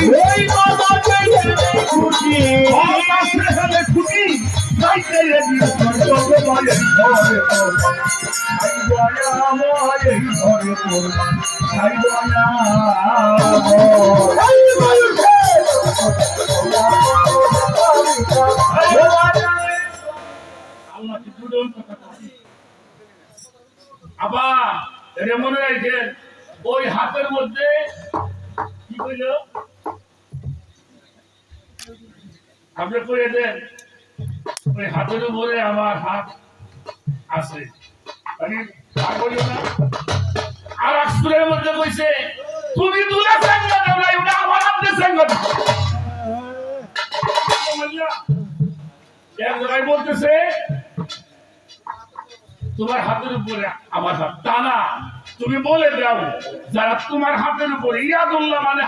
Hey! মনে ওই হাতের মধ্যে কি কইল আপনি করে দেন ওই হাতের উপরে আমার হাত আছে। আর মধ্যে কইছে তুমি এটা আমার এক বলতেছে, তোমার হাতের উপরে আমার হাত। তা না, তুমি বলে দাও, যারা তোমার হাতের উপরে, ইয়াদুল্লাহ মানে